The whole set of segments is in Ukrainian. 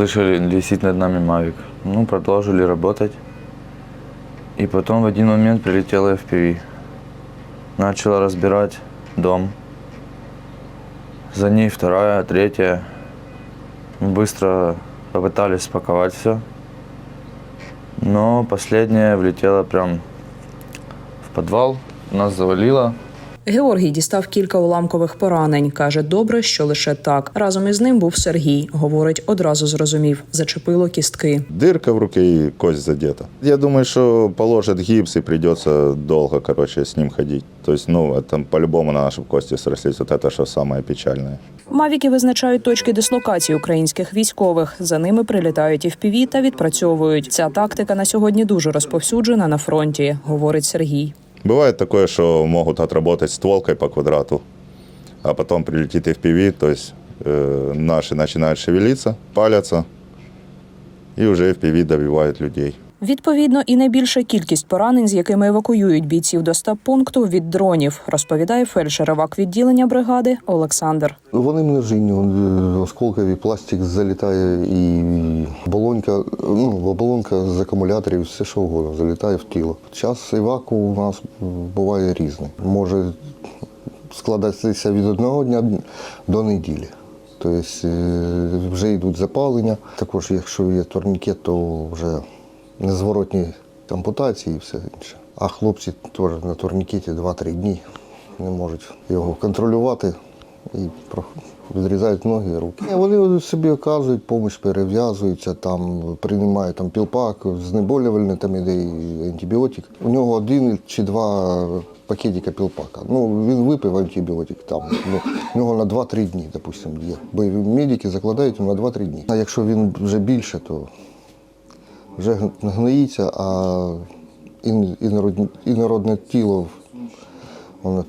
услышали, висит над нами Мавик. Ну, продолжили работать. И потом в один момент прилетела FPV. Начала разбирать дом. За ней вторая, третья. Быстро попытались спаковать все. Но последняя влетела прям в подвал. Нас завалило. Георгій дістав кілька уламкових поранень. каже, добре, що лише так. Разом із ним був Сергій. Говорить, одразу зрозумів, зачепило кістки. Дырка в руке и кость задета. Я думаю, что положат гипс и придется долго, короче, с ним ходить. То есть, ну, это по-любому на наши кости срослись. Вот это что самое печальное. Мавіки визначають точки дислокації українських військових. За ними прилітають і впіві та відпрацьовують. Ця тактика на сьогодні дуже розповсюджена на фронті, говорить Сергій. Бывает такое, что могут отработать стволкой по квадрату, а потом прилетит FPV, то есть э, наши начинают шевелиться, палятся, и уже FPV добивают людей. Відповідно, і найбільша кількість поранень, з якими евакуюють бійців до стаб-пункту від дронів, розповідає фельдшер евак відділення бригади Олександр. Вони множинні, е, пластик залітає і оболонька, ну, оболонка з акумуляторів, все що угодно, залітає в тіло. Час еваку у нас буває різний. Може складатися від одного дня до неділі. Тобто е, вже йдуть запалення. Також, якщо є турнікет, то вже незворотні ампутації і все інше. А хлопці теж на турнікеті 2-3 дні не можуть його контролювати і відрізають ноги і руки. Вони собі оказують допомогу, перев'язуються, там, приймають там, пілпак, знеболювальний, там іде антибіотик. У нього один чи два пакетика пілпака. Ну, він випив антибіотик там. Ну, у нього на 2-3 дні, допустимо, є. Бойові медики закладають на 2-3 дні. А якщо він вже більше, то вже гн- гноїться, а інородне тіло воно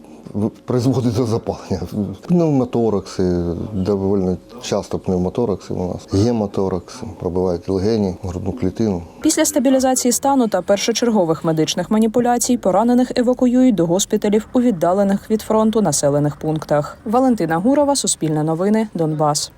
призводить до запалення. Пневмоторакси, доволі часто пневмоторакси у нас. Гемоторакси, пробивають легені, грудну клітину. Після стабілізації стану та першочергових медичних маніпуляцій поранених евакуюють до госпіталів у віддалених від фронту населених пунктах. Валентина Гурова, Суспільне новини, Донбас.